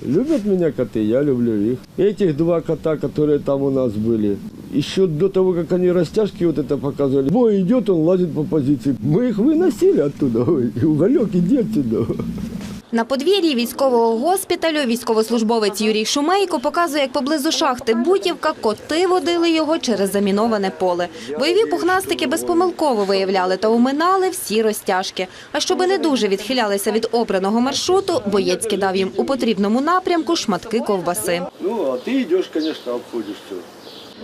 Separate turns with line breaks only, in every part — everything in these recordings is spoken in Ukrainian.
Любят меня коты, я люблю их. Этих два кота, которые там у нас были, еще до того, как они растяжки вот это показывали, бой идет, он лазит по позиции. Мы их выносили оттуда. Ой, уголек, иди отсюда.
На подвір'ї військового госпіталю військовослужбовець Юрій Шумейко показує, як поблизу шахти Бутівка коти водили його через заміноване поле. Бойові пухнастики безпомилково виявляли та уминали всі розтяжки. А щоби не дуже відхилялися від обраного маршруту, боєць кидав їм у потрібному напрямку шматки ковбаси.
Ну, а ты идешь, конечно, обходишь все.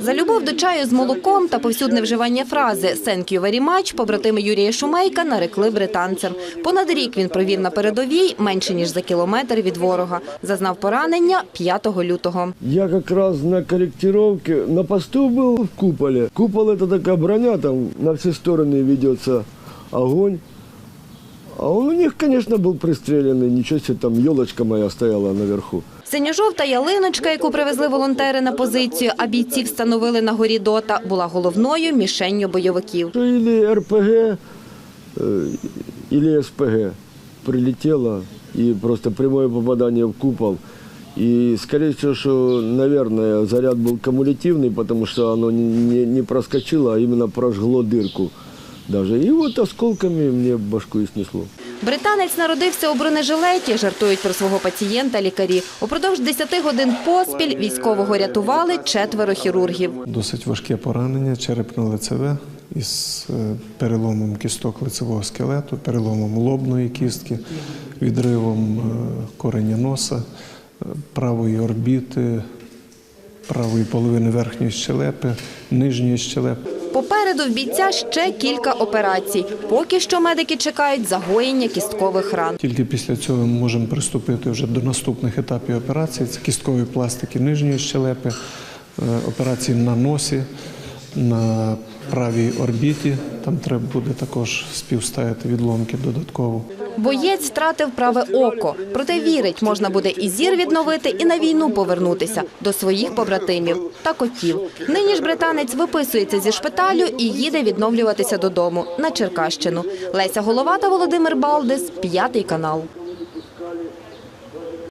За любов до чаю з молоком та повсюдне вживання фрази «Thank you very much» побратими Юрія Шумейка нарекли британцем. Понад рік він провів на передовій менше ніж за кілометр від ворога. Зазнав поранення 5 лютого.
Я как раз на корректировке, на посту был в куполе. Купол это такая броня, там на все стороны ведется огонь. А он у них, конечно, был пристреленный, ничего себе, там елочка моя стояла наверху.
Синьо-жовта ялиночка, яку привезли волонтери на позицію, а бійці встановили на горі Дота, була головною мішенню бойовиків.
Что Или РПГ, э, или СПГ прилетело, и просто прямое попадание в купол. И, скорее всего, что, наверное, заряд был кумулятивный, потому что оно не, не- не проскочило, а именно прожгло дырку даже. И вот осколками мне башку и снесло.
Британець народився у бронежилеті, жартують про свого пацієнта лікарі. Упродовж 10 годин поспіль військового рятували четверо хірургів.
Досить важке поранення, черепно-лицеве із е, переломом кісток лицевого скелету, переломом лобної кістки, відривом е, кореня носа, е, правої орбіти, правої половини верхньої щелепи, нижньої щелепи.
Попереду в бійця ще кілька операцій. Поки що медики чекають загоєння кісткових ран.
Тільки після цього ми можемо приступити вже до наступних етапів операції. Це кісткові пластики нижньої щелепи, е, операції на носі, на правій орбіті. Там треба буде також співставити відломки додатково.
Боєць втратив праве око, проте вірить, можна буде і зір відновити, і на війну повернутися до своїх побратимів та котів. Нині ж британець виписується зі шпиталю і їде відновлюватися додому на Черкащину. Леся Головата, Володимир Балдис, п'ятий канал.